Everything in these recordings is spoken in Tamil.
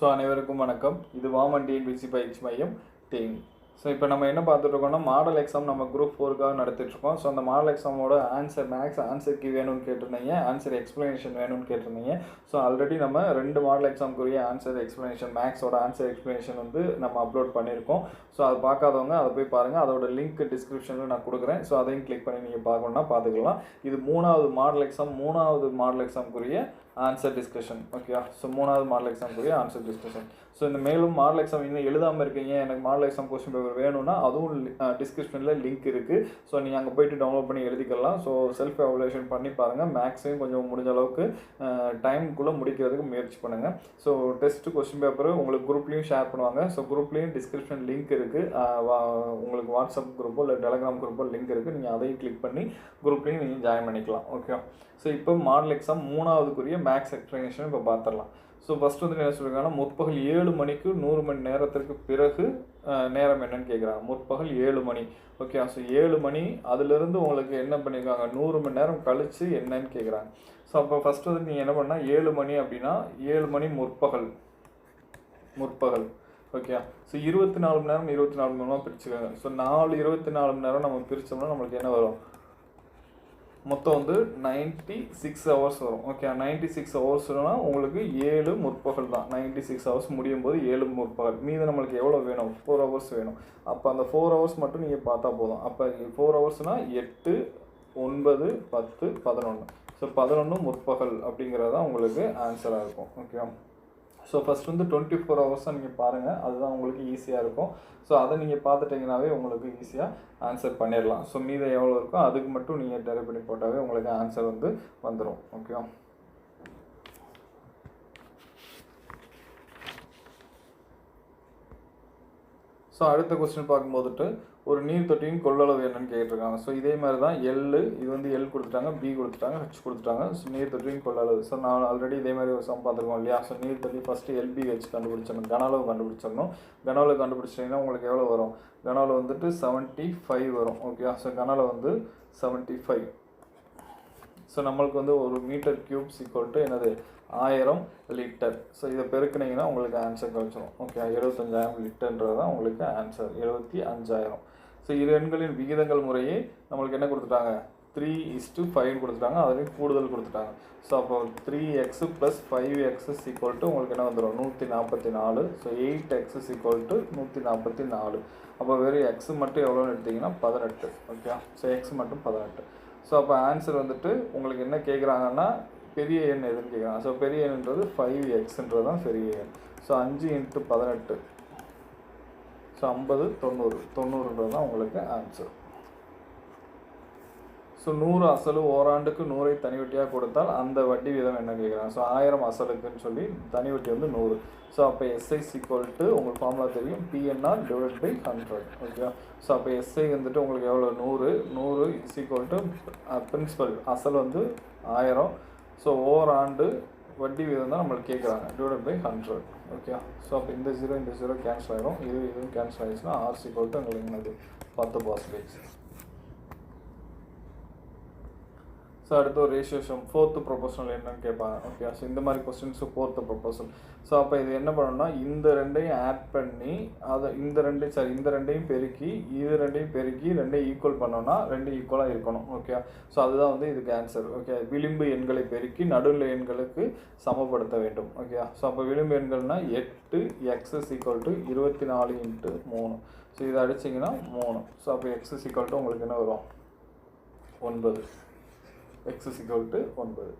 ஸோ அனைவருக்கும் வணக்கம். இது வாமன் டிஎன்பிசி பயிற்சி மையம் டீம் ஸோ இப்போ நம்ம என்ன பார்த்துட்ருக்கோம்னா மாடல் எக்ஸாம் நம்ம குரூப் ஃபோருக்காக நடத்திட்டுருக்கோம் ஸோ அந்த மாடல் எக்ஸாமோட ஆன்சர் மேக்ஸ் ஆன்சருக்கு வேணும்னு கேட்டிருந்தீங்க. ஆன்சர் எக்ஸ்ப்ளனேஷன் வேணும்னு கேட்டிருந்தீங்க. ஸோ ஆல்ரெடி நம்ம ரெண்டு மாடல் எக்ஸாம்க்குரிய ஆன்சர் எக்ஸ்ப்ளனேஷன் மேக்ஸோட ஆன்சர் எக்ஸ்ப்ளனேஷன் வந்து நம்ம அப்லோட் பண்ணியிருக்கோம். ஸோ அதை பார்க்காதவங்க அதை போய் பாருங்கள் அதோட லிங்க் டிஸ்கிரிப்ஷனில் நான் கொடுக்குறேன். ஸோ அதையும் கிளிக் பண்ணி நீங்கள் பார்க்கணுன்னா பார்த்துக்கலாம். இது மூணாவது மாடல் எக்ஸாம் மூணாவது மாடல் எக்ஸாம்க்குரிய ஆன்சர் டிஸ்கஷன் ஓகேயா ஸோ மூணாவது மாடல் எக்ஸாம்க்குரிய ஆன்சர் டிஸ்கஷன் ஸோ இந்த மேலும் மாடல் எக்ஸாம் இன்னும் எழுதாமல் இருக்கீங்க எனக்கு மாடல் எக்ஸாம் கொஸ்டின் பேப்பர் வேணும்னா அதுவும் டிஸ்கிரிப்ஷனில் லிங்க் இருக்குது ஸோ நீங்கள் அங்கே போயிட்டு டவுன்லோட் பண்ணி எழுதிக்கலாம். ஸோ செல்ஃப் எவலுவேஷன் பண்ணி பாருங்கள் மேக்ஸையும் கொஞ்சம் முடிஞ்ச அளவுக்கு டைமுக்குள்ளே முடிக்கிறதுக்கு முயற்சி பண்ணுங்கள் ஸோ டெஸ்ட் கொஸ்டின் பேப்பர் உங்களுக்கு குரூப்லேயும் ஷேர் பண்ணுவாங்க. ஸோ குரூப்லேயும் டிஸ்கிரிப்ஷன் லிங்க் இருக்குது உங்களுக்கு வாட்ஸ்அப் குரூப்போ இல்லை டெலகிராம் குரூப்போ லிங்க் இருக்குது நீங்கள் அதையும் கிளிக் பண்ணி குரூப்லேயும் நீங்கள் ஜாயின் பண்ணிக்கலாம். ஓகே ஸோ இப்போ மாடல் எக்ஸாம் மூணாவதுக்குரிய மேக்ஸ் எக்ஸ்ப்ளனேஷன் இப்போ பார்த்துடலாம் ஸோ ஃபஸ்ட் வந்து என்ன சொல்லியிருக்காங்கன்னா முற்பகல் ஏழு மணிக்கு நூறு மணி நேரத்திற்கு பிறகு நேரம் என்னன்னு கேட்குறாங்க முற்பகல் ஏழு மணி. ஓகே ஸோ ஏழு மணி அதுலேருந்து உங்களுக்கு என்ன பண்ணியிருக்காங்க நூறு மணி நேரம் கழித்து என்னன்னு கேட்குறாங்க ஸோ அப்போ ஃபஸ்ட் வந்து நீங்கள் என்ன பண்ணால் ஏழு மணி அப்படின்னா ஏழு மணி முற்பகல். முற்பகல். ஓகே ஸோ இருபத்தி நாலு மணி நேரம் இருபத்தி நாலு மணி நேரம் பிரிச்சுக்கோங்க. ஸோ நாலு இருபத்தி நாலு மணி நேரம் நம்ம பிரித்தோம்னா நம்மளுக்கு என்ன வரும்? மொத்தம் வந்து நைன்ட்டி சிக்ஸ் ஹவர்ஸ் வரும். ஓகே நைன்ட்டி சிக்ஸ் ஹவர்ஸ்னா உங்களுக்கு ஏழு முற்பகல் தான். நைன்ட்டி சிக்ஸ் ஹவர்ஸ் முடியும் போது ஏழு முற்பகல். மீது நம்மளுக்கு எவ்வளோ வேணும்? ஃபோர் ஹவர்ஸ் வேணும். அப்போ அந்த ஃபோர் ஹவர்ஸ் மட்டும் நீங்கள் பார்த்தா போதும். அப்போ ஃபோர் ஹவர்ஸ்னால் எட்டு ஒன்பது பத்து பதினொன்று ஸோ பதினொன்று முற்பகல் அப்படிங்கிறது தான் உங்களுக்கு ஆன்சராக இருக்கும். ஓகேவா ஸோ ஃபஸ்ட் வந்து டுவெண்ட்டி ஃபோர் ஹவர்ஸாக நீங்கள் பாருங்கள் அதுதான் உங்களுக்கு ஈஸியாக இருக்கும். ஸோ அதை நீங்கள் பார்த்துட்டிங்கனாவே உங்களுக்கு ஈஸியாக ஆன்சர் பண்ணிடலாம் ஸோ மீதம் எவ்வளோ இருக்கோ அதுக்கு மட்டும் நீங்கள் டெரை பண்ணி போட்டாவே உங்களுக்கு ஆன்சர் வந்து வந்துடும் ஓகேவா ஸோ அடுத்த கொஸ்டின் பார்க்கும்போதுட்டு ஒரு நீர் தொட்டியின் கொள்ளளவு என்னன்னு கேட்டிருக்காங்க. ஸோ இதே மாதிரி தான் எல் இது வந்து எல் கொடுத்துட்டாங்க பி கொடுத்துட்டாங்க ஹெச் கொடுத்துட்டாங்க. ஸோ நீர் தொட்டியின் கொள்ளளவு. ஸோ நான் ஆல்ரெடி இதே மாதிரி ஒரு சம் பார்த்துருக்கோம் இல்லையா? ஸோ நீர் தொட்டி ஃபஸ்ட்டு எல்பி ஹெச் கண்டுபிடிச்சிடணும். கனளவு கண்டுபிடிச்சிடணும். கனளவு கண்டுபிடிச்சிட்டிங்கன்னா உங்களுக்கு எவ்வளோ வரும்? கனளவு வந்துட்டு செவன்ட்டி ஃபைவ் வரும். ஓகே ஸோ கனளவு வந்து செவன்ட்டி ஃபைவ் ஸோ நம்மளுக்கு வந்து ஒரு மீட்டர் க்யூப் ஈக்குவல் என்னது? ஆயிரம் லிட்டர் ஸோ இதை பெருக்குனீங்கன்னா உங்களுக்கு ஆன்சர் கிடச்சிரும். ஓகே எழுபத்தஞ்சாயிரம் லிட்டர்ன்றது தான் உங்களுக்கு ஆன்சர் எழுபத்தி அஞ்சாயிரம். ஸோ இரு எண்களின் விகிதங்கள் முறையே நம்மளுக்கு என்ன கொடுத்துட்டாங்க? த்ரீ இஸ்டு ஃபைவ் கொடுத்துட்டாங்க. அதுலேயும் கூடுதல் கொடுத்துட்டாங்க. ஸோ அப்போ three X plus five Xs equal to உங்களுக்கு என்ன வந்துடும் நூற்றி நாற்பத்தி நாலு so eight Xs equal to நூற்றி நாற்பத்தி நாலு அப்போ வெறும் எக்ஸு மட்டும் எவ்வளோன்னு எடுத்திங்கன்னா பதினெட்டு. ஓகே ஸோ எக்ஸ் மட்டும் பதினெட்டு. ஸோ அப்போ ஆன்சர் வந்துட்டு உங்களுக்கு என்ன கேட்குறாங்கன்னா பெரிய எண் எதுன்னு கேட்குறாங்க ஸோ பெரிய எண்ன்றது ஃபைவ் எக்ஸ்ன்றது தான் பெரிய எண். ஸோ அஞ்சு இன்ட்டு பதினெட்டு. ஸோ ஐம்பது தொண்ணூறு. தொண்ணூறுன்றது தான் உங்களுக்கு ஆன்சர் ஸோ நூறு அசலு ஓராண்டுக்கு நூறை தனி வட்டியாக கொடுத்தால் அந்த வட்டி வீதம் என்ன கேட்குறாங்க? ஸோ ஆயிரம் அசலுக்குன்னு சொல்லி தனி வட்டி வந்து நூறு. ஸோ அப்போ எஸ்ஐ ஈக்குவல் டு உங்களுக்கு ஃபார்முலா தெரியும். பிஎன்ஆர் டிவைட் பை ஹண்ட்ரட் ஓகேவா ஸோ அப்போ எஸ்ஐ வந்துட்டு உங்களுக்கு எவ்வளோ நூறு. நூறு இஸ் ஈக்குவல் டு பிரின்சிபல் அசல் வந்து ஆயிரம். ஸோ ஓராண்டு வட்டி வீதம் தான் நம்மளுக்கு கேட்குறாங்க divide by hundred okay so அப்போ இந்த ஜீரோ இந்த ஜீரோ கேன்சல் ஆகிடும் இது இதுவும் கேன்சல் ஆகிடுச்சுன்னா ஆர்சி ஈக்குவல் உங்களுக்கு என்னது? பத்து பர்சன்டேஜ் ஸோ அடுத்து ஒரு ரேஷியோஷம் ஃபோர்த்து ப்ரொபோசல் என்னன்னு கேட்பாங்க ஓகே ஸோ இந்த மாதிரி கொஸ்டின்ஸு ஃபோர்த்து ப்ரொபோசல் ஸோ அப்போ இது என்ன பண்ணணும்னா இந்த ரெண்டையும் ஆட் பண்ணி அதை இந்த ரெண்டையும் சாரி இந்த ரெண்டையும் பெருக்கி இது ரெண்டையும் பெருக்கி ரெண்டையும் ஈக்குவல் பண்ணோன்னா ரெண்டு ஈக்குவலாக இருக்கணும். ஓகே ஸோ அதுதான் வந்து இதுக்கு ஆன்சர் ஓகே விளிம்பு எண்களை பெருக்கி நடுநிலை எண்களுக்கு சமப்படுத்த வேண்டும். ஓகே ஸோ அப்போ விளிம்பு எண்கள்னால் எட்டு எக்ஸஸ் ஈக்குவல் டு இருபத்தி நாலு இன்ட்டு மூணு. ஸோ இதை அடிச்சிங்கன்னா மூணு. ஸோ அப்போ எக்ஸஸ் ஈக்குவல் டு உங்களுக்கு என்ன வரும்? ஒன்பது. எக்ஸ் இக்குவல் டு ஒன்பது.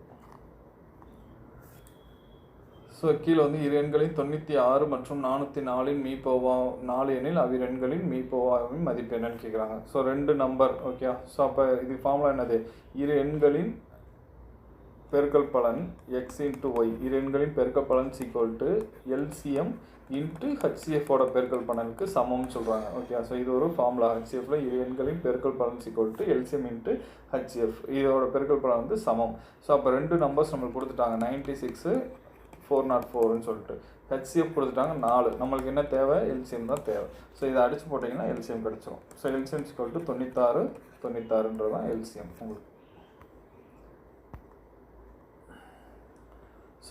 ஸோ கீழே வந்து இரு எண்களின் தொண்ணூற்றி ஆறு மற்றும் நானூற்றி நாலின் மீப்போவா நாலு எண்ணில் அவ்விரு எண்களின் மீப்போவாவின் மதிப்பு என்னன்னு கேட்குறாங்க ஸோ ரெண்டு நம்பர் ஓகே ஸோ அப்போ இது ஃபார்முலா என்னது? இரு எண்களின் பெருக்கல் பலன் எக்ஸ் இன்ட்டு ஒய் இரு எண்களின் பெருக்கல் பலன் is equal to LCM into ஹெச்சிஎஃபோட பெருக்கல் பலனுக்கு சமம்னு சொல்கிறாங்க ஓகே ஸோ இது ஒரு ஃபார்முலா ஹெச்சிஎஃப்ல இரு எண்களின் பெருக்கல் பலன் is equal to LCM into HF இதோட பெருக்கல் பலன் வந்து சமம். ஸோ அப்போ ரெண்டு நம்பர்ஸ் நம்மளுக்கு கொடுத்துட்டாங்க. நைன்ட்டி சிக்ஸு ஃபோர் நாட் ஃபோர்னு சொல்லிட்டு. ஹெச்சிஎஃப் கொடுத்துட்டாங்க நாலு. நம்மளுக்கு என்ன தேவை? எல்சிஎம் தான் தேவை. ஸோ இதை அடிச்சு போட்டிங்கன்னா எல்சிஎம் கிடச்சிரும். ஸோ எல்சிஎம் சிக்வல் டு தொண்ணூத்தாறு தொண்ணூத்தாறுன்றது தான் எல்சிஎம் உங்களுக்கு.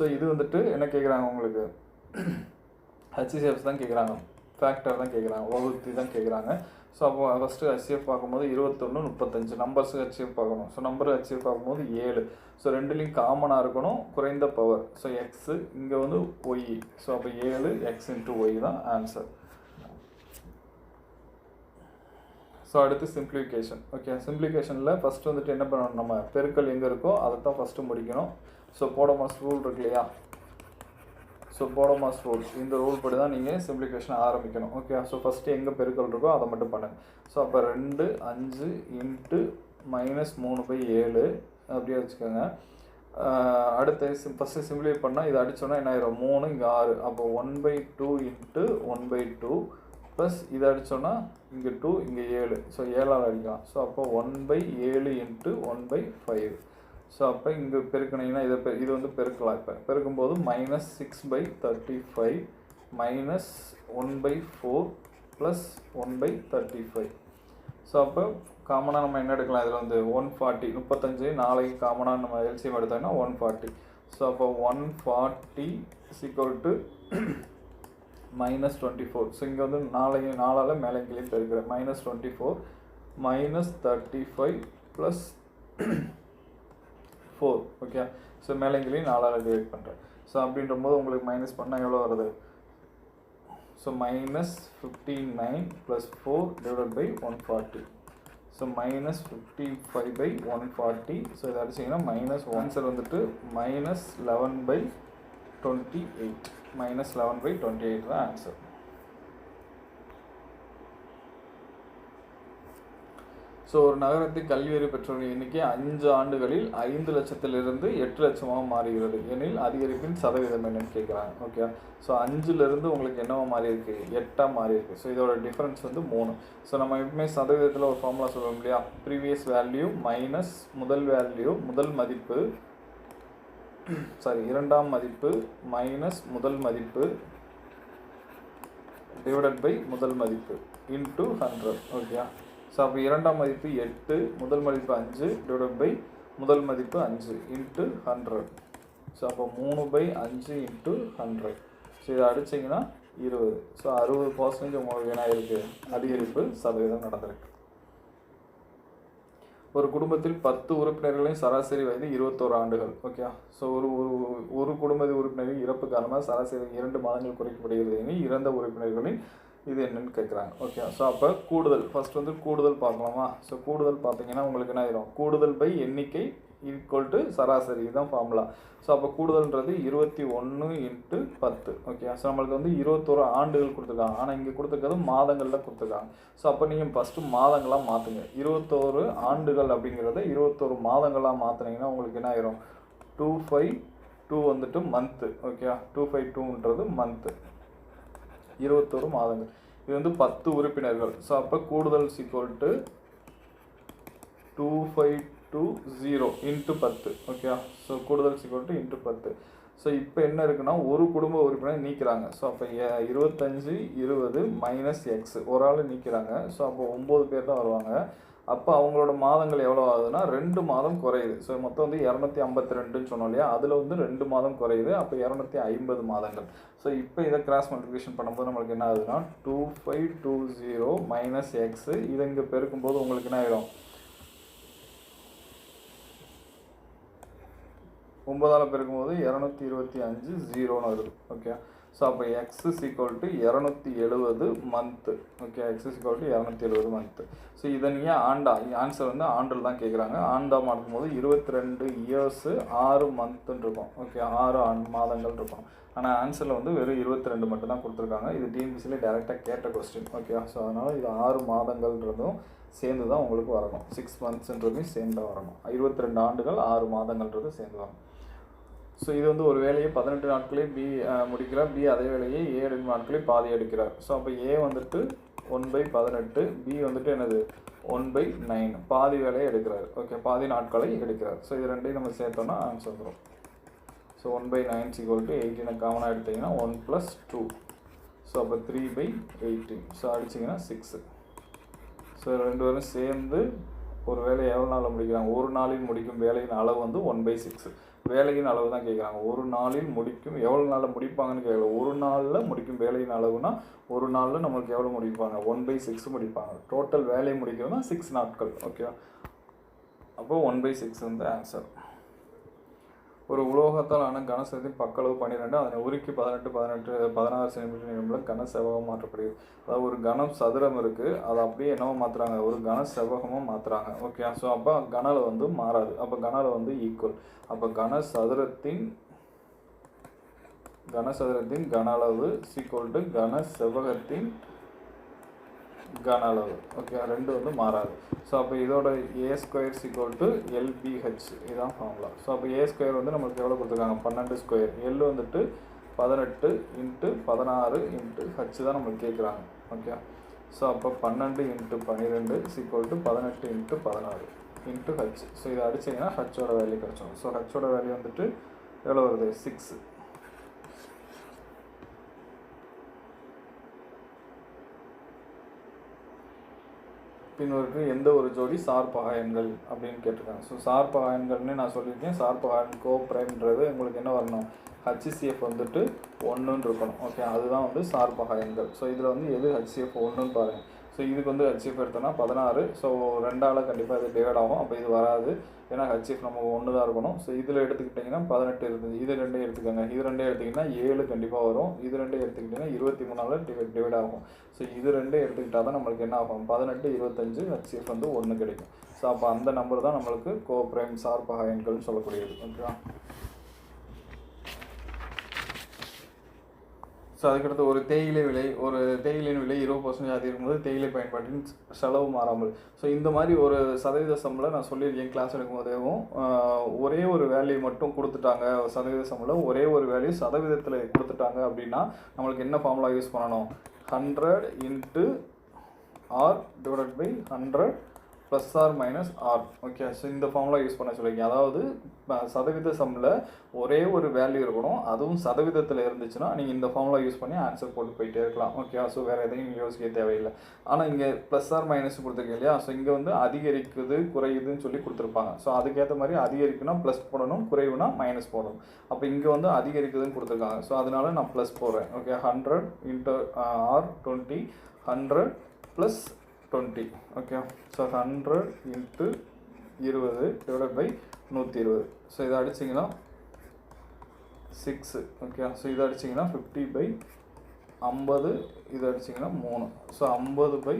ஸோ இது வந்துட்டு என்ன கேட்குறாங்க உங்களுக்கு? ஹச்சிசிஎஃப் தான் கேட்குறாங்க ஃபேக்டர் தான் கேட்குறாங்க வகுத்தி தான் கேட்குறாங்க ஸோ அப்போ ஃபஸ்ட்டு ஹச்சிஎஃப் பார்க்கும்போது இருபத்தொன்று முப்பத்தஞ்சு. நம்பர்ஸு ஹச்சிஎஃப் பார்க்கணும். ஸோ நம்பர் ஹச்சிஎஃப் பார்க்கும்போது ஏழு. ஸோ ரெண்டுலேயும் காமனாக இருக்கணும் குறைந்த பவர் ஸோ எக்ஸு இங்கே வந்து ஒய் ஸோ அப்போ ஏழு எக்ஸ் இன்ட்டு ஒய் தான் ஆன்சர் ஸோ அடுத்து சிம்ப்ளிஃபிகேஷன் ஓகே சிம்ப்ளிஃபிகேஷனில் ஃபஸ்ட்டு வந்துட்டு என்ன பண்ணணும் நம்ம? பெருக்கல் எங்கே இருக்கோ அதை தான் ஃபஸ்ட்டு முடிக்கணும். ஸோ போடோமாஸ் ரூல் இருக்கு இல்லையா? ஸோ போடோமாஸ் ரூல் இந்த ரூல் படி தான் நீங்கள் சிம்ப்ளிகேஷனை ஆரம்பிக்கணும் ஓகே ஸோ ஃபஸ்ட்டு எங்கே பெருக்கல் இருக்கோ அதை மட்டும் பண்ணுங்கள் ஸோ அப்போ ரெண்டு அஞ்சு இன்ட்டு மைனஸ் மூணு பை ஏழு அப்படியே வச்சுக்கோங்க. அடுத்து சிம் ஃபஸ்ட்டு சிம்ப்ளிஃபை பண்ணால் இதை அடிச்சோன்னா என்ன ஆயிரும்? மூணு இங்கே ஆறு. அப்போ one by two into one by two plus இதை அடித்தோன்னா இங்கே டூ இங்கே ஏழு. ஸோ ஏழால் அடிக்கலாம். ஸோ அப்போ ஒன் பை ஏழு into one by five so அப்போ இங்கே பெருக்கினீங்கன்னா இதை பெ இது வந்து பெருக்கலாம். இப்போ பெருக்கும்போது minus six by thirty five minus one by four plus one by thirty five so அப்போ காமனாக நம்ம என்ன எடுக்கலாம்? இதில் வந்து ஒன் ஃபார்ட்டி முப்பத்தஞ்சு நாளைக்கு காமனாக நம்ம எல்சிஎம் எடுத்தோம்னா ஒன் ஃபார்ட்டி ஸோ அப்போ one forty is equal to minus twenty four so இங்கே வந்து நாளைக்கு நாளால் மேலே கீழே பெருக்கிறேன். Minus twenty four minus thirty five plus four okay so மேலே கீழே நாலால் டிவைட் பண்ணுறேன் ஸோ அப்படின்ற போது உங்களுக்கு மைனஸ் பண்ணால் எவ்வளோ வருது? So minus fifty nine plus four divide by one forty so minus fifty five by one forty so இதை அடிச்சிங்கன்னா மைனஸ் ஆன்சர் வந்துட்டு minus eleven by twenty eight minus eleven by twenty eight தான் ஆன்சர் ஸோ ஒரு நகரத்தில் கல்வியறி பெற்றோரின் எண்ணிக்கை அஞ்சு ஆண்டுகளில் ஐந்து லட்சத்திலிருந்து எட்டு லட்சமாக மாறுகிறது. எனில் அதிகரிப்பின் சதவீதம் என்னன்னு கேட்குறாங்க. ஓகே ஸோ அஞ்சுலேருந்து உங்களுக்கு என்னவா மாறி இருக்கு எட்டாக மாறி இருக்கு ஸோ இதோட டிஃப்ரென்ஸ் வந்து மூணு. ஸோ நம்ம எப்பவுமே சதவீதத்தில் ஒரு ஃபார்முலா சொல்லுவோம் இல்லையா? ப்ரீவியஸ் வேல்யூ மைனஸ் முதல் வேல்யூ முதல் மதிப்பு சாரி இரண்டாம் மதிப்பு மைனஸ் முதல் மதிப்பு டிவைடட் பை முதல் மதிப்பு இன்ட்டு ஹண்ட்ரட் ஓகே ஸோ அப்போ இரண்டாம் மதிப்பு எட்டு முதல் மதிப்பு அஞ்சு டிவைட் பை முதல் மதிப்பு அஞ்சு இன்ட்டு ஹண்ட்ரட் ஸோ அப்போ மூணு பை அஞ்சு இன்ட்டு ஹண்ட்ரட் ஸோ இதை அடிச்சிங்கன்னா இருபது. ஸோ அறுபது பர்சன்டேஜ் உங்களுக்கு என்ன இருக்குது அதிகரிப்பு சதவீதம் நடந்திருக்கு. ஒரு குடும்பத்தில் பத்து உறுப்பினர்களின் சராசரி வயது இருபத்தோரு ஆண்டுகள். ஓகே ஸோ ஒரு ஒரு ஒரு குடும்ப உறுப்பினரின் இறப்பு காரணமாக சராசரி இரண்டு மாதங்கள் குறைக்கப்படுகிறது எனில் இறந்த உறுப்பினர்களின் இது என்னன்னு கேட்குறாங்க ஓகே ஸோ அப்போ கூடுதல். ஃபர்ஸ்ட் வந்து கூடுதல் பார்க்கலாமா? ஸோ கூடுதல் பார்த்தீங்கன்னா உங்களுக்கு என்ன ஆயிரும்? கூடுதல் பை எண்ணிக்கை ஈக்குவல் டு சராசரி. இதுதான் ஃபார்முலா ஸோ அப்போ கூடுதல்ன்றது இருபத்தி ஒன்று இன்ட்டு பத்து. ஓகே ஸோ நம்மளுக்கு வந்து இருபத்தோரு ஆண்டுகள் கொடுத்துருக்காங்க. ஆனால் இங்கே கொடுத்துருக்கிறது மாதங்களில் கொடுத்துருக்காங்க. ஸோ அப்போ நீங்கள் ஃபஸ்ட்டு மாதங்களாக மாற்றுங்க இருபத்தோரு ஆண்டுகள் அப்படிங்கிறத இருபத்தோரு மாதங்களாக மாற்றினீங்கன்னா உங்களுக்கு என்ன ஆயிரும்? டூ ஃபைவ் டூ வந்துட்டு மந்த்து ஓகே டூ ஃபைவ் டூன்றது மந்த்து இருபத்தோரு மாதங்கள். இது வந்து பத்து உறுப்பினர்கள். ஸோ அப்போ கூடுதல் is equal to two five two zero into பத்து. ஓகே ஸோ கூடுதல் சீக்வல் டு இன்ட்டு பத்து. ஸோ இப்போ என்ன இருக்குன்னா ஒரு குடும்ப உறுப்பினர் நீக்கிறாங்க. ஸோ அப்போ இருபத்தஞ்சி இருபது மைனஸ் எக்ஸ் ஒரு ஆள் நீக்கிறாங்க. ஸோ அப்போ ஒம்பது பேர் தான் வருவாங்க. அப்போ அவங்களோட மாதங்கள் எவ்வளோ ஆகுதுன்னா ரெண்டு மாதம் குறையுது. ஸோ மொத்தம் வந்து இரநூத்தி ஐம்பத்தி ரெண்டுன்னு சொன்னோம் இல்லையா? அதில் வந்து ரெண்டு மாதம் குறையுது. அப்போ இரநூத்தி ஐம்பது மாதங்கள். ஸோ இப்போ இதை கிராஸ் மல்டிபிகேஷன் பண்ணும்போது நம்மளுக்கு என்ன ஆகுதுன்னா two five two zero minus X இதை இங்கே பெருக்கும்போது உங்களுக்கு என்ன ஆகிடும் ஒம்பதால் பெருக்கும்போது இரநூத்தி இருபத்தி அஞ்சு ஜீரோன்னு வருது. ஓகே ஸோ அப்போ எக்ஸ் ஈக்குவல் டு இரநூத்தி எழுபது month okay X equal to இரநூத்தி எழுபது மந்த்து ஸோ இதை நீங்கள் ஆண்டா ஆன்சர் வந்து ஆண்டில் தான் கேட்குறாங்க ஆண்டா மாட்டும் போது இருபத்தி ரெண்டு இயர்ஸு ஆறு மந்த்துன்னு இருக்கும். ஓகே ஆறு ஆண் மாதங்கள் இருக்கும். ஆனால் ஆன்சரில் வந்து வெறும் இருபத்தி ரெண்டு மட்டும் தான் கொடுத்துருக்காங்க. இது டிஎன்பிசியில் டேரெக்டாக கேட்ட கொஸ்டின் ஓகே ஸோ அதனால் இது ஆறு மாதங்கள்ன்றதும் சேர்ந்து தான் உங்களுக்கு வரணும். சிக்ஸ் மந்த்ஸ்ன்றதையும் சேர்ந்து தான் வரணும். இருபத்தி ரெண்டு ஆண்டுகள் ஆறு மாதங்கள்ன்றது சேர்ந்து வரணும். ஸோ இது வந்து ஒரு வேலையை பதினெட்டு நாட்களே பி முடிக்கிறார். பி அதே வேலையை ஏழு நாட்களையும் பாதி எடுக்கிறார். ஸோ அப்போ ஏ வந்துட்டு ஒன் பை பதினெட்டு பி வந்துட்டு என்னது? One by nine. பாதி வேலையை எடுக்கிறார். ஓகே பாதி நாட்களை எடுக்கிறார். ஸோ இது ரெண்டையும் நம்ம சேர்த்தோம்னா ஆன்சர் வந்துடும் so one by nine is equal to எயிட்டீனை காமனாக எடுத்தீங்கன்னா ஒன் ப்ளஸ் டூ ஸோ அப்போ த்ரீ பை எயிட்டீன் ஸோ அடிச்சிங்கன்னா சிக்ஸு ஸோ ரெண்டு பேரும் சேர்ந்து ஒரு வேலையை எவ்வளோ நாளில் முடிக்கிறாங்க? ஒரு நாளில் முடிக்கும் வேலையின் அளவு வந்து ஒன் பை சிக்ஸு வேலையின் அளவு தான் கேட்குறாங்க ஒரு நாளில் முடிக்கும் எவ்வளோ நாளில் முடிப்பாங்கன்னு கேட்கல ஒரு நாளில் முடிக்கும் வேலையின் அளவுனா ஒரு நாளில் நம்மளுக்கு எவ்வளோ முடிப்பாங்க? ஒன் பை சிக்ஸ் முடிப்பாங்க. டோட்டல் வேலையை முடிக்கிறதுனா சிக்ஸ் நாட்கள் ஓகேவா அப்போ ஒன் பை சிக்ஸ் வந்து ஆன்சர் ஒரு உலோகத்தால் ஆன கனசதுரத்தின் பக்களவு பன்னிரெண்டு அதனை உருக்கி பதினெட்டு பதினெட்டு பதினாறு சென்டிமீட்டர் நீளமுள்ள கன செவ்வகம் மாற்றப்படுகிறது. அதாவது ஒரு கனம் சதுரம் இருக்குது அதை அப்படியே என்னவோ மாற்றுறாங்க ஒரு கன செவ்வகமாக மாற்றுறாங்க ஓகே ஸோ அப்போ கனல வந்து மாறாது. அப்போ கனல வந்து ஈக்குவல் அப்போ கன சதுரத்தின் கனசதுரத்தின் கன அளவு சீக்குவல் டு கன செவ்வகத்தின் கன அளவு ஓகே ரெண்டு வந்து மாறாது. ஸோ அப்போ இதோட a square is equal to L B H இதுதான் ஃபார்முலா ஸோ அப்போ ஏ ஸ்கொயர் வந்து நம்மளுக்கு எவ்வளோ கொடுத்துருக்காங்க? பன்னெண்டு ஸ்கொயர் எல் வந்துட்டு பதினெட்டு இன்ட்டு பதினாறு இன்ட்டு ஹச் தான் நம்மளுக்கு கேட்குறாங்க. ஓகே ஸோ அப்போ பன்னெண்டு இன்ட்டு பன்னிரெண்டு சீக்குவல் டு பதினெட்டு இன்ட்டு பதினாறு இன்ட்டு ஹச் ஸோ இதை அடிச்சிங்கன்னா ஹச்சோட வேல்யூ கிடச்சிடும். ஸோ ஹச்சோட வேல்யூ வந்துட்டு எவ்வளோ வருது? சிக்ஸ் பின்வருக்கு எந்த ஒரு ஜோடி சார்பகாயன்கள் அப்படின்னு கேட்டிருக்காங்க. ஸோ சார்பகாயன்கள்னு நான் சொல்லியிருக்கேன். சார்பகாயன் கோ பிரைம்ன்றது உங்களுக்கு என்ன வரணும்? ஹச்சிசிஎஃப் வந்துட்டு ஒன்றுன்னு இருக்கணும். ஓகே அதுதான் வந்து சார்பகாயன்கள் ஸோ இதில் வந்து எது ஹச்சிஎஃப் ஒன்றுன்னு பாருங்கள் ஸோ இதுக்கு வந்து ஹச்சிஎஃப் எடுத்தோம்னா பதினாறு. ஸோ ரெண்டால் கண்டிப்பாக இது டிவைட் ஆகும். அப்போ இது வராது. ஏன்னா ஹச்சிஎஃப் நம்ம ஒன்று தான் இருக்கணும். ஸோ இதில் எடுத்துக்கிட்டிங்கன்னா பதினெட்டு இருக்குது இது ரெண்டே எடுத்துக்கோங்க. இது ரெண்டே எடுத்திங்கன்னா ஏழு கண்டிப்பாக வரும். இது ரெண்டே எடுத்துக்கிட்டிங்கன்னா இருபத்தி மூணால் டிவைட் டிவைட் ஆகும். ஸோ இது ரெண்டே எடுத்துக்கிட்டால் தான் நம்மளுக்கு என்ன ஆகும்? பதினெட்டு இருபத்தஞ்சு ஹச்சிஎஃப் வந்து ஒன்று கிடைக்கும். ஸோ அப்போ அந்த நம்பர் தான் நம்மளுக்கு கோ பிரைம் சார்பகாயன்கள்னு சொல்லக்கூடியது. ஓகேவா ஸோ அதுக்கடுத்து ஒரு தேயிலை விலை ஒரு தேயிலையின் விலை இருபது பர்சன்டேஜ் அதிகரிக்கும்போது தேயிலை பயன்பாட்டின் செலவு மாறாமல். ஸோ இந்த மாதிரி ஒரு சதவீத சம்பளம் நான் சொல்லியிருக்கேன் கிளாஸ் எடுக்கும் போதேவும் ஒரே ஒரு வேல்யூ மட்டும் கொடுத்துட்டாங்க சதவீத சம்பளம் ஒரே ஒரு வேல்யூ சதவீதத்தில் கொடுத்துட்டாங்க அப்படின்னா நம்மளுக்கு என்ன ஃபார்முலா யூஸ் பண்ணணும்? Hundred into R divided by hundred plus R minus R okay so இந்த ஃபார்முலா யூஸ் பண்ண சொல்லியிருக்கேன். அதாவது சதவீத சம்மில் ஒரே ஒரு வேல்யூ இருக்கணும். அதுவும் சதவீதத்தில் இருந்துச்சுன்னா நீங்கள் இந்த ஃபார்முலா யூஸ் பண்ணி ஆன்சர் போட்டு போயிட்டே இருக்கலாம். ஓகே ஸோ வேறு எதையும் யோசிக்க தேவையில்லை. ஆனால் இங்கே ப்ளஸ் ஆர் மைனஸ் கொடுத்துருக்கீங்க இல்லையா? ஸோ இங்கே வந்து அதிகரிக்குது குறையுதுன்னு சொல்லி கொடுத்துருப்பாங்க. ஸோ அதுக்கேற்ற மாதிரி அதிகரிக்குன்னா ப்ளஸ் போடணும் குறைவுனா மைனஸ் போடணும். அப்போ இங்கே வந்து அதிகரிக்குதுன்னு கொடுத்துருக்காங்க. ஸோ அதனால நான் ப்ளஸ் போடுறேன். Okay hundred into R twenty hundred plus twenty okay so hundred into இருபது டிவைட் பை நூற்றி இருபது. ஸோ இதை அடிச்சிங்கன்னா சிக்ஸு ஓகே ஸோ இதை அடிச்சிங்கன்னா ஃபிஃப்டி பை ஐம்பது இது அடிச்சிங்கன்னா மூணு. ஸோ ஐம்பது பை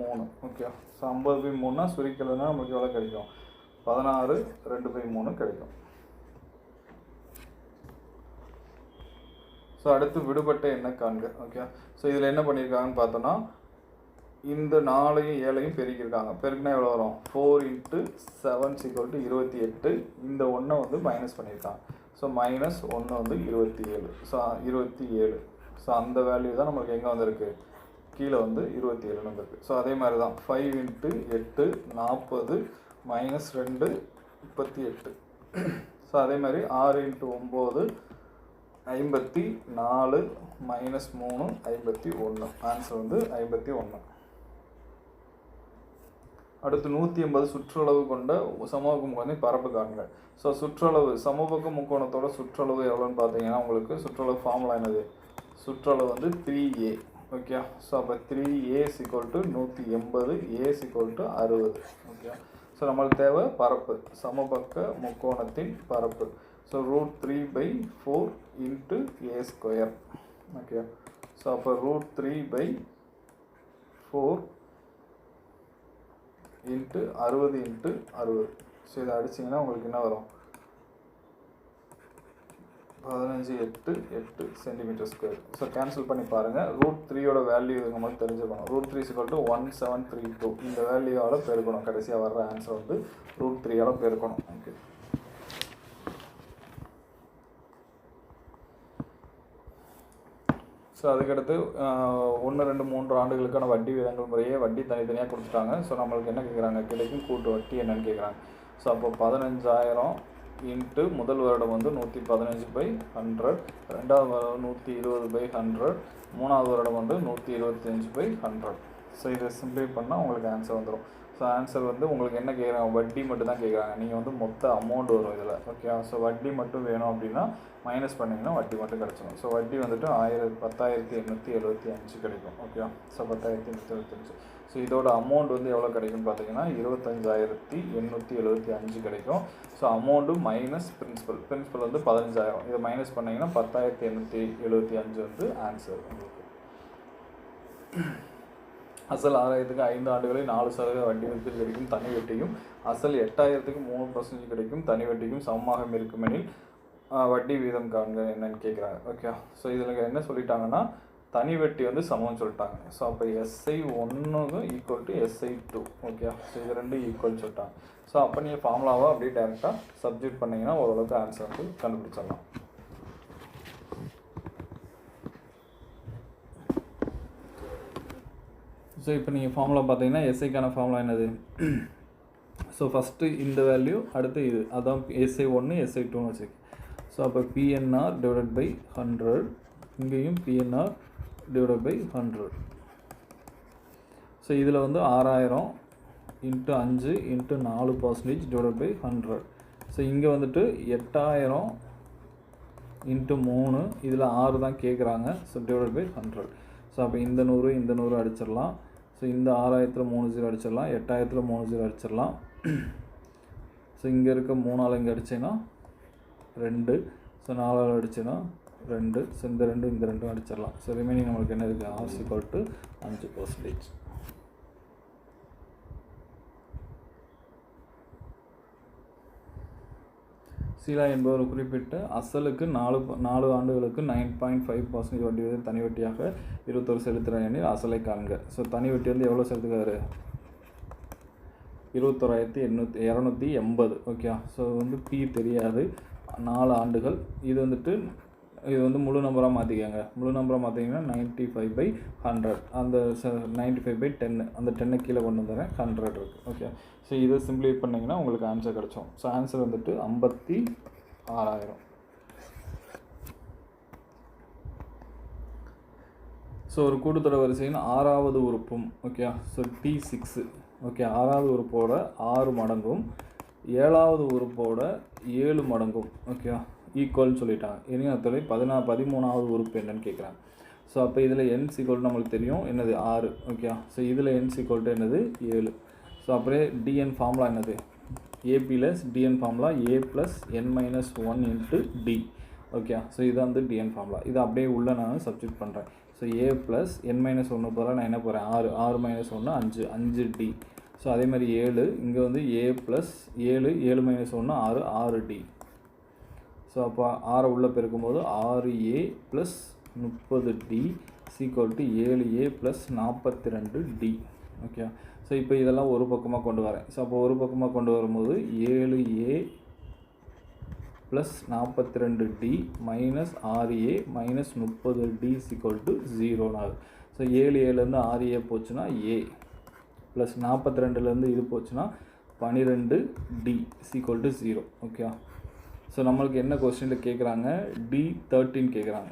மூணு ஓகே ஸோ ஐம்பது பை மூணுனா சுருக்கலைன்னா நமக்கு எவ்வளோ கிடைக்கும்? பதினாறு ரெண்டு பை மூணு கிடைக்கும். ஸோ அடுத்து விடுபட்ட எண்ணெய் காண்க ஓகே ஸோ இதில் என்ன பண்ணியிருக்காங்கன்னு பார்த்தோன்னா இந்த நாலையும் ஏழையும் பெருக்கியிருக்காங்க. பெருக்குனா எவ்வளோ வரும்? Four into seven equal to இருபத்தி எட்டு. இந்த ஒன்றை வந்து மைனஸ் பண்ணியிருக்காங்க. ஸோ மைனஸ் ஒன்று வந்து இருபத்தி ஏழு. ஸோ இருபத்தி ஏழு. ஸோ அந்த வேல்யூ தான் நம்மளுக்கு எங்கே வந்திருக்கு? கீழே வந்து இருபத்தி ஏழுன்னு வந்திருக்கு. ஸோ அதே மாதிரி தான் ஃபைவ் இன்ட்டு எட்டு நாற்பது மைனஸ் ரெண்டு முப்பத்தி எட்டு. ஸோ அதே மாதிரி ஆறு இன்ட்டு ஒம்பது ஐம்பத்தி நாலு மைனஸ் மூணு ஐம்பத்தி ஒன்று ஆன்சர் வந்து ஐம்பத்தி ஒன்று அடுத்து நூற்றி எண்பது சுற்றளவு கொண்ட சமபக்க முக்கோணத்தின் பரப்பு காண்க. ஸோ சுற்றளவு சமபக்க முக்கோணத்தோட சுற்றளவு எவ்வளோன்னு பார்த்தீங்கன்னா உங்களுக்கு சுற்றளவு ஃபார்முலா என்னது? சுற்றளவு வந்து த்ரீ ஏ ஓகே ஸோ அப்போ three a is equal to நூற்றி எண்பது ஏ சிக்வல் டு அறுபது ஓகே ஸோ நம்மளுக்கு தேவை பரப்பு சமபக்க முக்கோணத்தின் பரப்பு. So root three by four into A square okay so அப்போ root three by four into அறுபது இன்ட்டு அறுபது. ஸோ இதை அடிச்சிங்கன்னா உங்களுக்கு என்ன வரும்? பதினஞ்சு எட்டு எட்டு சென்டிமீட்டர் ஸ்கொயர் ஸோ கேன்சல் பண்ணி பாருங்கள் ரூட் த்ரீயோட வேல்யூ நம்மளுக்கு தெரிஞ்சுக்கணும். Root three equal to one seven three two இந்த வேல்யூவால் பெருக்கணும். கடைசியாக வர்ற ஆன்சர் வந்து ரூட் த்ரீயால் பெருக்கணும் ஓகே ஸோ அதுக்கடுத்து ஒன்று ரெண்டு மூன்று ஆண்டுகளுக்கான வட்டி விதங்கள் முறையே வட்டி தனித்தனியாக கொடுத்துட்டாங்க. ஸோ நம்மளுக்கு என்ன கேட்குறாங்க கிடைக்கும் கூட்டு வட்டி என்னன்னு கேட்குறாங்க ஸோ அப்போ பதினஞ்சாயிரம் இன்ட்டு முதல் வருடம் வந்து நூற்றி பதினஞ்சு பை ஹண்ட்ரட் ரெண்டாவது வருடம் நூற்றி இருபது பை ஹண்ட்ரட் மூணாவது வருடம் வந்து நூற்றி இருபத்தஞ்சு பை ஹண்ட்ரட் ஸோ இதை சிம்ப்ளை பண்ணால் உங்களுக்கு ஆன்சர் வந்துடும் ஸோ ஆன்சர் வந்து உங்களுக்கு என்ன கேட்குறாங்க வட்டி மட்டும் தான் கேட்குறாங்க நீங்கள் வந்து மொத்த அமௌண்ட் வரும் இதில். ஓகே ஸோ வட்டி மட்டும் வேணும் அப்படின்னா மைனஸ் பண்ணிங்கன்னா வட்டி மட்டும் கிடச்சிடும் ஸோ வட்டி வந்துட்டு ஆயிரத்தி பத்தாயிரத்தி எண்ணூற்றி எழுபத்தி அஞ்சு கிடைக்கும். ஓகே ஸோ பத்தாயிரத்தி எண்ணூற்றி எழுபத்தஞ்சு ஸோ இதோட அமௌண்ட் வந்து எவ்வளோ கிடைக்கும்னு பார்த்தீங்கன்னா இருபத்தஞ்சாயிரத்தி எண்ணூற்றி எழுபத்தி அஞ்சு கிடைக்கும். So amount minus principal principal வந்து பதினஞ்சாயிரம். இதை மைனஸ் பண்ணிங்கன்னா பத்தாயிரத்தி எண்ணூற்றி எழுபத்தி அஞ்சு வந்து ஆன்சர் உங்களுக்கு. அசல் ஆறாயிரத்துக்கு ஐந்து ஆண்டுகளில் நாலு சதவீத வட்டி விகிதத்தில் கிடைக்கும் தனி வட்டியும் அசல் எட்டாயிரத்துக்கு மூணு பர்சன்டேஜ் கிடைக்கும் தனி வட்டியும் சமமாக இருக்குமெனில் வட்டி வீதம் காண்க என்னன்னு கேட்குறாங்க ஓகே ஸோ இதில் என்ன சொல்லிட்டாங்கன்னா தனி வட்டி வந்து சமம்னு சொல்லிட்டாங்க. ஸோ அப்போ எஸ்ஐ ஒன்றுக்கும் equal to SI two okay so இது ரெண்டும் ஈக்குவல் சொல்லிட்டாங்க. ஸோ அப்போ நீங்கள் ஃபார்முலாவை அப்படியே டேரெக்டாக சப்ஜெக்ட் பண்ணிங்கன்னா ஓரளவுக்கு ஆன்சர் வந்து கண்டுபிடிச்சிடலாம். ஸோ இப்போ நீங்கள் ஃபார்முலா பார்த்தீங்கன்னா எஸ்ஐக்கான ஃபார்முலா என்னது? ஸோ ஃபஸ்ட்டு இந்த வேல்யூ அடுத்து இது. அதான் எஸ்ஐ ஒன்று எஸ்ஐ டூன்னு வச்சுக்க ஸோ அப்போ பிஎன்ஆர் டிவைடட் பை ஹண்ட்ரட் இங்கேயும் PNR divided by hundred so இதில் வந்து ஆறாயிரம் இன்ட்டு அஞ்சு இன்ட்டு நாலு percentage divided by hundred so இங்கே வந்துட்டு எட்டாயிரம் இன்ட்டு மூணு. இதில் ஆறு தான் கேட்குறாங்க so divide by hundred so அப்போ இந்த நூறு இந்த நூறு அடிச்சிடலாம். ஸோ இந்த ஆறாயிரத்தில் மூணு ஜீரோ அடிச்சிடலாம் எட்டாயிரத்தில் மூணு ஜீரோ அடிச்சிடலாம். ஸோ இங்கே இருக்க மூணால் இங்கே அடித்தேன்னா ரெண்டு. ஸோ நாலால் அடித்தேன்னா ரெண்டு. ஸோ இந்த ரெண்டும் இந்த ரெண்டும் அடிச்சிடலாம். ஸோ ரிமைனிங் நம்மளுக்கு என்ன இருக்குது ஆர் சிக்வல் டு அஞ்சு பர்சன்டேஜ் சீலா என்பவர் குறிப்பிட்ட அசலுக்கு நாலு ப- நாலு ஆண்டுகளுக்கு நைன் பாயிண்ட் ஃபைவ் பர்சன்டேஜ் வட்டி விகிதம் தனி வட்டியாக இருபத்தொரு செலுத்துகிறார் எனில் அசலை காண்க. ஸோ தனி வட்டி வந்து எவ்வளோ செலுத்துக்காரு இருபத்தோராயிரத்தி எண்ணூற்றி இரநூத்தி எண்பது. ஓகே ஸோ வந்து பி தெரியாது. நாலு ஆண்டுகள். இது வந்துட்டு இது வந்து முழு நம்பராக மாற்றிக்கங்க முழு நம்பராக மாற்றிங்கன்னா நைன்ட்டி ஃபைவ் பை ஹண்ட்ரட் அந்த நைன்ட்டி ஃபைவ் பை டென்னு அந்த டென்னை கீழே கொண்டு வந்துடுறேன் ஹண்ட்ரட் இருக்குது ஓகே ஸோ இதை சிம்பிளை பண்ணிங்கன்னா உங்களுக்கு ஆன்சர் கிடச்சோம் ஸோ ஆன்சர் வந்துட்டு ஐம்பத்தி ஆறாயிரம். ஸோ ஒரு கூட்டுத்தொடர் வரிசையின் ஆறாவது உறுப்பும் okay so T six okay ஆறாவது உறுப்போட ஆறு மடங்கும் ஏழாவது உறுப்போட ஏழு மடங்கும் ஓகே ஈக்குவல்னு சொல்லிட்டாங்க. இனியத்தொலை பதினா பதிமூணாவது உறுப்பு என்னன்னு கேட்குறாங்க ஸோ அப்போ இதில் என் சிக்வல் நம்மளுக்கு தெரியும் என்னது? ஆறு ஓகே ஸோ இதில் என் சிக்வல் என்னது? ஏழு. ஸோ அப்படியே டிஎன் ஃபார்முலா என்னது? A plus TN formula A plus N minus one into D okay so இதான் வந்து டிஎன் ஃபார்முலா இதை அப்படியே உள்ளே நான் சப்ஜெக்ட் பண்ணுறேன் so A plus N minus ஒன்று போகிறா நான் என்ன போகிறேன் ஆறு. ஆறு மைனஸ் ஒன்று அஞ்சு. அஞ்சு டி ஸோ அதே மாதிரி ஏழு. இங்கே வந்து ஏ ப்ளஸ் ஏழு. ஏழு மைனஸ் ஒன்று ஆறு. ஆறு டி ஸோ அப்போ ஆறை உள்ளே பெருக்கும்போது ஆறு ஏ ப்ளஸ் முப்பது டி சீக்வல் டு ஏழு ஏ ப்ளஸ் நாற்பத்தி ரெண்டு டி ஓகே ஸோ இப்போ இதெல்லாம் ஒரு பக்கமாக கொண்டு வரேன். ஸோ அப்போ ஒரு பக்கமாக கொண்டு வரும்போது ஏழு ஏ ப்ளஸ் நாற்பத்தி ரெண்டு டி மைனஸ் ஆறு ஏ மைனஸ் முப்பது டி சிக்வல் டு ஜீரோன்னு ஆகுது. ஸோ ஏழு ஏழுலேருந்து ஆறு ஏ போச்சுன்னா ஏ. ப்ளஸ் நாற்பத்தி ரெண்டுலேருந்து இது போச்சுன்னா பன்னிரெண்டு D equal to zero okay so நம்மளுக்கு என்ன கொஸ்டினில் கேட்குறாங்க டி தேர்ட்டின் கேட்குறாங்க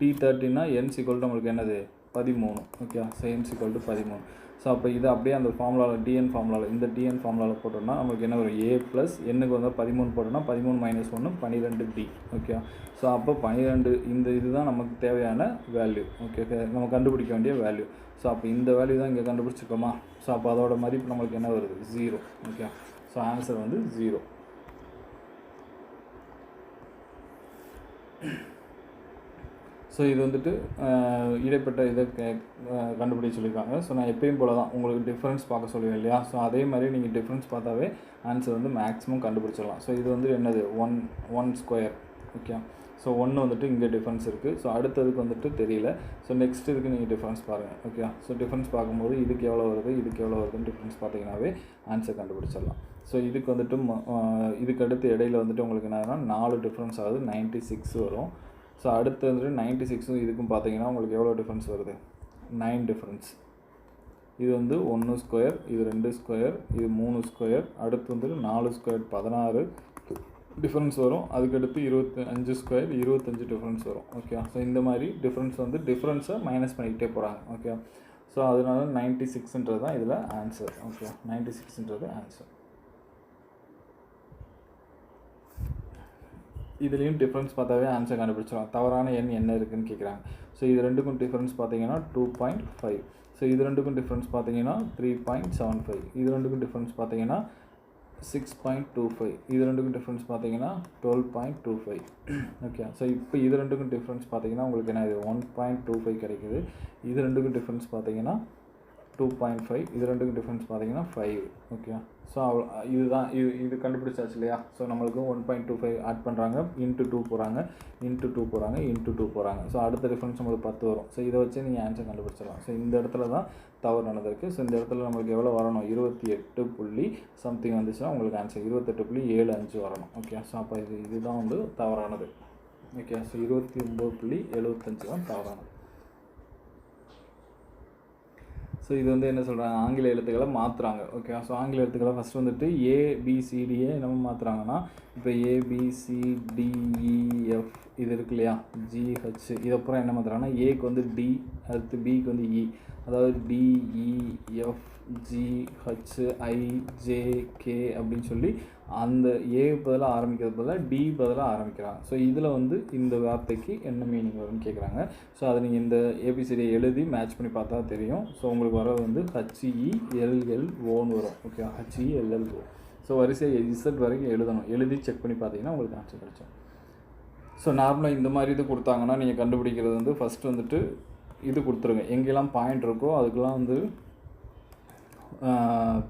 டி தேர்ட்டின்னா என் சிக்வல் நம்மளுக்கு என்னது? பதிமூணு. ஓகே ஸோ என் டு பதிமூணு. ஸோ அப்போ இது அப்படியே அந்த ஃபார்முலாவில் டிஎன் ஃபார்முலாவில் இந்த டிஎன் ஃபார்முலாவில் போட்டோம்னா நமக்கு என்ன வரும்? ஏ ப்ளஸ் என்னுக்கு வந்து பதிமூணு போட்டோம்னா பதிமூணு மைனஸ் ஒன்று பன்னிரெண்டு டி ஓகே ஸோ அப்போ பன்னிரெண்டு இந்த இதுதான் நமக்கு தேவையான வேல்யூ ஓகே நம்ம கண்டுபிடிக்க வேண்டிய வேல்யூ ஸோ அப்போ இந்த வேல்யூ தான் இங்கே கண்டுபிடிச்சிருக்கோமா? ஸோ அப்போ அதோட மதிப்பு நம்மளுக்கு என்ன வருது? ஜீரோ ஓகே ஸோ ஆன்சர் வந்து ஜீரோ ஸோ இது வந்துட்டு இடைப்பட்ட இதை கே- கண்டுபிடிக்க சொல்லியிருக்காங்க. ஸோ நான் எப்பயும் போல தான் உங்களுக்கு டிஃப்ரென்ஸ் பார்க்க சொல்லுவேன் இல்லையா? ஸோ அதே மாதிரி நீங்கள் டிஃப்ரென்ஸ் பார்த்தாவே ஆன்சர் வந்து மேக்ஸிமம் கண்டுபிடிச்சிடலாம். ஸோ இது வந்து என்னது? One one square okay so ஒன்று வந்துட்டு இங்கே டிஃப்ரென்ஸ் இருக்குது ஸோ அடுத்ததுக்கு வந்துட்டு தெரியல. ஸோ நெக்ஸ்ட் இதுக்கு நீங்கள் டிஃப்ரென்ஸ் பாருங்கள் ஓகே ஸோ டிஃப்ரென்ஸ் பார்க்கும்போது இதுக்கு எவ்வளோ வருது இதுக்கு எவ்வளோ வருதுன்னு டிஃப்ரென்ஸ் பார்த்தீங்கன்னாவே ஆன்சர் கண்டுபிடிச்சிடலாம். ஸோ இதுக்கு வந்துட்டு ம- இதுக்கு அடுத்து இடையில வந்துட்டு உங்களுக்கு என்னன்னா நாலு டிஃப்ரென்ஸ் ஆகுது நைன்ட்டி சிக்ஸ் வரும். ஸோ அடுத்து வந்துட்டு நைன்ட்டி சிக்ஸும் இதுக்கும் பார்த்தீங்கன்னா உங்களுக்கு எவ்வளோ டிஃப்ரென்ஸ் வருது? நைன் டிஃப்ரென்ஸ் இது வந்து ஒன்று ஸ்கொயர் இது ரெண்டு ஸ்கொயர் இது மூணு ஸ்கொயர் அடுத்து வந்துட்டு நாலு ஸ்கொயர் பதினாறு டிஃப்ரென்ஸ் வரும். அதுக்கடுத்து இருபத்தி அஞ்சு ஸ்கொயர் இருபத்தஞ்சு டிஃப்ரென்ஸ் வரும். ஓகே ஸோ இந்த மாதிரி டிஃப்ரென்ஸ் வந்து டிஃப்ரென்ஸை மைனஸ் பண்ணிக்கிட்டே போகிறாங்க ஓகே ஸோ அதனால நைன்ட்டி சிக்ஸ்ன்றது தான் இதில் ஆன்சர் ஓகே நைன்ட்டி சிக்ஸ்ன்றது ஆன்சர் இதுலேயும் டிஃப்ரென்ஸ் பார்த்தாவே ஆன்சர் கண்டுபிடிச்சிடும் தவறான எண் என்ன இருக்குதுன்னு கேட்குறாங்க ஸோ இது ரெண்டுக்கும் டிஃப்ரென்ஸ் பார்த்தீங்கன்னா டூ பாயிண்ட் ஃபைவ் ஸோ இது ரெண்டுக்கும் டிஃப்ரென்ஸ் பார்த்தீங்கன்னா த்ரீ பாயிண்ட் செவன் ஃபைவ் இது ரெண்டுக்கும் டிஃப்ரென்ஸ் பார்த்தீங்கன்னா சிக்ஸ் பாயிண்ட் டூ ஃபைவ் இது ரெண்டுக்கும் டிஃப்ரென்ஸ் பார்த்தீங்கன்னா twelve point two five okay so இப்போ இது ரெண்டுக்கும் டிஃப்ரென்ஸ் பார்த்தீங்கன்னா உங்களுக்கு என்ன இது? ஒன் பாயிண்ட் டூ ஃபைவ் கிடைக்குது. இது ரெண்டுக்கும் டிஃப்ரென்ஸ் பார்த்தீங்கன்னா டூ பாயிண்ட் ஃபைவ் இது ரெண்டுக்கும் டிஃப்ரென்ஸ் பார்த்தீங்கன்னா ஃபைவ் ஓகே ஸோ அவ்வளோ இதுதான் இது இது கண்டுபிடிச்சாச்சு இல்லையா? ஸோ நம்மளுக்கு one point two five add பண்ணுறாங்க இன்ட்டு டூ போகிறாங்க இன்ட்டு டூ போகிறாங்க இன்ட்டு டூ போகிறாங்க ஸோ அடுத்த டிஃப்ரென்ஸ் நம்மளுக்கு பத்து வரும். ஸோ இதை வச்சு நீங்கள் ஆன்சர் கண்டுபிடிச்சிடலாம். ஸோ இந்த இடத்துல தான் தவறு நடந்திருக்கு. ஸோ இந்த இடத்துல நம்மளுக்கு எவ்வளோ வரணும்? இருபத்தி எட்டு புள்ளி சம்திங் வந்துச்சுன்னா உங்களுக்கு ஆன்சர் இருபத்தெட்டு புள்ளி ஏழு அஞ்சு வரணும். ஓகே ஸோ அப்போ இது இதுதான் வந்து தவறானது. ஓகே ஸோ இருபத்தி ஒம்பது புள்ளி எழுபத்தஞ்சு தான் தவறானது. ஸோ இது வந்து என்ன சொல்கிறாங்க ஆங்கில எழுத்துக்களை மாற்றுறாங்க ஓகே ஸோ ஆங்கில எழுத்துக்களை ஃபஸ்ட் வந்துட்டு ஏபிசிடியை என்னமோ மாற்றுறாங்கன்னா இப்போ ஏபிசிடிஇஎஃப் e, இது இருக்கு இல்லையா? ஜிஹெச் இதுக்கப்புறம் என்ன மாற்றுறாங்கன்னா ஏக்கு வந்து டி அடுத்து பிக்கு வந்து இ அதாவது டிஇஎஃப் ஜிஹெச் ஐஜேகே அப்படின்னு சொல்லி அந்த ஏ பதிலாக ஆரம்பிக்கிறது பதிலாக டி பதிலாக ஆரம்பிக்கிறான் ஸோ இதில் வந்து இந்த வார்த்தைக்கு என்ன மீனிங் வரும்னு கேட்குறாங்க ஸோ அதை நீங்கள் இந்த ஏபிசிடியை எழுதி மேட்ச் பண்ணி பார்த்தா தெரியும். ஸோ உங்களுக்கு வர வந்து ஹச்இ எல்எல் ஓன்னு வரும். Okay HE LL O so வரிசையை இசட் வரைக்கும் எழுதணும். எழுதி செக் பண்ணி பார்த்தீங்கன்னா உங்களுக்கு ஆன்சர் கிடைக்கும் ஸோ நார்மலாக இந்த மாதிரி இது கொடுத்தாங்கன்னா நீங்கள் கண்டுபிடிக்கிறது வந்து ஃபஸ்ட்டு வந்துட்டு இது கொடுத்துருங்க. எங்கெல்லாம் பாயிண்ட் இருக்கோ அதுக்கெல்லாம் வந்து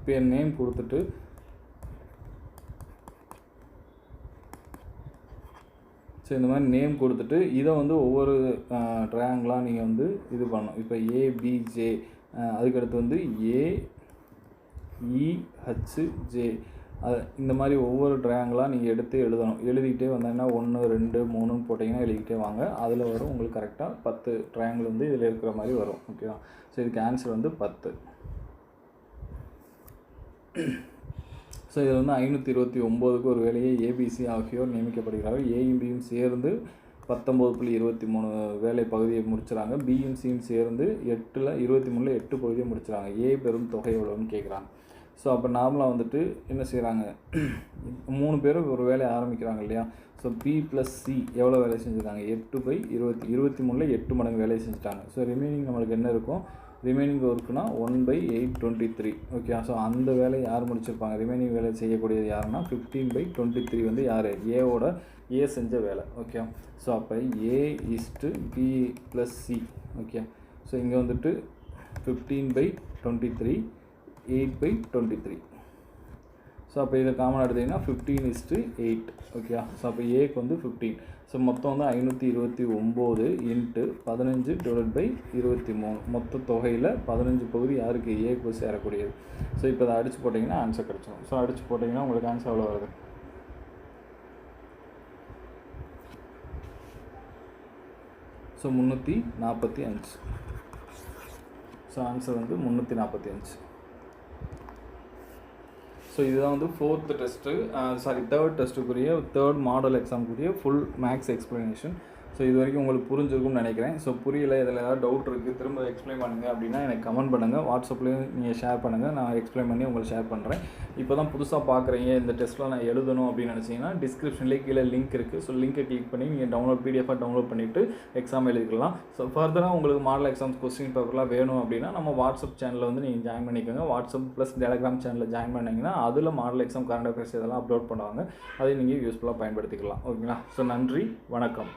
பேர் நேம் கொடுத்துட்டு ஸோ இந்த மாதிரி நேம் கொடுத்துட்டு இதை வந்து ஒவ்வொரு ட்ரையாங்கிளாக நீங்கள் வந்து இது பண்ணணும். இப்போ ஏபிஜே அதுக்கடுத்து வந்து ஏ இஹெச்ஜே அது இந்த மாதிரி ஒவ்வொரு ட்ரையாங்கிளாக நீங்கள் எடுத்து எழுதணும். எழுதிக்கிட்டே வந்தீங்கன்னா ஒன்று ரெண்டு மூணுன்னு போட்டிங்கன்னா எழுதிக்கிட்டே வாங்க. அதில் வரும் உங்களுக்கு கரெக்டாக பத்து ட்ரையாங்கிள் வந்து இதில் இருக்கிற மாதிரி வரும். ஓகேவா ஸோ இதுக்கு ஆன்சர் வந்து பத்து. ஸோ இதில் வந்து ஐநூற்றி இருபத்தி ஒம்போதுக்கு ஒரு வேலையை ஏபிசி ஆகியோர் நியமிக்கப்படுகிறார்கள். ஏயும் பியும் சேர்ந்து பத்தொம்போது புள்ளி இருபத்தி மூணு வேலை பகுதியை முடிச்சுறாங்க. பியும் சியும் சேர்ந்து எட்டில் இருபத்தி மூணில் எட்டு பகுதியை முடிச்சுறாங்க. ஏ பெரும் தொகை எவ்வளோன்னு கேட்குறாங்க ஸோ அப்போ நார்மலாக வந்துட்டு என்ன செய்கிறாங்க மூணு பேரும் ஒரு வேலையை ஆரம்பிக்கிறாங்க இல்லையா? ஸோ பி ப்ளஸ் சி எவ்வளோ வேலை செஞ்சுருக்காங்க? எட்டு பை இருபத்தி இருபத்தி மூணில் எட்டு மடங்கு வேலையை செஞ்சுட்டாங்க. ஸோ ரிமைனிங் நம்மளுக்கு என்ன இருக்கும்? Remaining ஒர்க்குனா one by eight twenty three okay so அந்த வேலையை யார் முடிச்சிருப்பாங்க? ரிமைனிங் வேலை செய்யக்கூடியது யாருன்னா ஃபிஃப்டீன் பை டுவெண்ட்டி த்ரீ வந்து யார்? ஏவோட ஏ செஞ்ச வேலை. ஓகே ஸோ அப்போ A is to B plus C okay so இங்கே வந்துட்டு fifteen by twenty three eight by twenty three so அப்போ இதை காமன் எடுத்தீங்கன்னா fifteen is to eight okay so அப்போ ஏக்கு வந்து ஃபிஃப்டீன் ஸோ மொத்தம் வந்து ஐநூற்றி இருபத்தி ஒம்பது இன்ட்டு பதினஞ்சு டிவைட் பை இருபத்தி மூணு. மொத்த தொகையில் பதினஞ்சு பகுதி யாருக்கு ஏக்கு சேரக்கூடியது? ஸோ இப்போ அதை அடித்து போட்டிங்கன்னா ஆன்சர் கிடச்சிடும் ஸோ அடித்து போட்டிங்கன்னா உங்களுக்கு ஆன்சர் எவ்வளோ வருது? ஸோ முந்நூற்றி நாற்பத்தி அஞ்சு. ஸோ ஆன்சர் வந்து முந்நூற்றி நாற்பத்தி அஞ்சு. ஸோ இதுதான் வந்து ஃபோர்த்து டெஸ்ட்டு சாரி தேர்ட் டெஸ்ட்டுக்குரிய தேர்ட் மாடல் எக்ஸாமுக்குரிய ஃபுல் மேக்ஸ் எக்ஸ்ப்ளனேஷன் ஸோ இது வரைக்கும் உங்களுக்கு புரிஞ்சிருக்கும்னு நினைக்கிறேன். ஸோ புரியல இதில் ஏதாவது டவுட் இருக்குது திரும்ப எக்ஸ்பிளைன் பண்ணுங்கள் அப்படின்னா எனக்கு கமெண்ட் பண்ணுங்கள் வாட்ஸ்அப்லேயும் நீங்கள் ஷேர் பண்ணுங்கள் நான் எக்ஸ்பிளைன் பண்ணி உங்களுக்கு ஷேர் பண்ணுறேன் இப்போ தான் புதுசாக பார்க்குறீங்க இந்த டெஸ்ட்டில் நான் எழுதணும் அப்படின்னு நினச்சிங்கன்னா டிஸ்கிரிப்ஷன்லேயே கீழே லிங்க் இருக்குது ஸோ லிங்கை கிளிக் பண்ணி நீங்கள் டவுன்லோட் பிடிஎஃபாக டவுன்லோட் பண்ணிவிட்டு எக்ஸாம் எழுதிக்கலாம். ஸோ ஃபர்தராக உங்களுக்கு மாடல் எக்ஸாம்ஸ் கொஸ்டின் பேப்பர்லாம் வேணும் அப்படின்னா நம்ம வாட்ஸ்அப் சேனலில் வந்து நீங்கள் ஜாயின் பண்ணிக்கோங்க. வாட்ஸ்அப் ப்ளஸ் டெலகிராம் சேனலில் ஜாயின் பண்ணிங்கன்னா அதில் மாடல் எக்ஸாம் கரண்ட் அஃபேர்ஸ் இதெல்லாம் அப்லோட் பண்ணுவாங்க. அதை நீங்கள் யூஸ்ஃபுல்லாக பயன்படுத்திக்கலாம். ஓகேங்களா? ஸோ நன்றி வணக்கம்.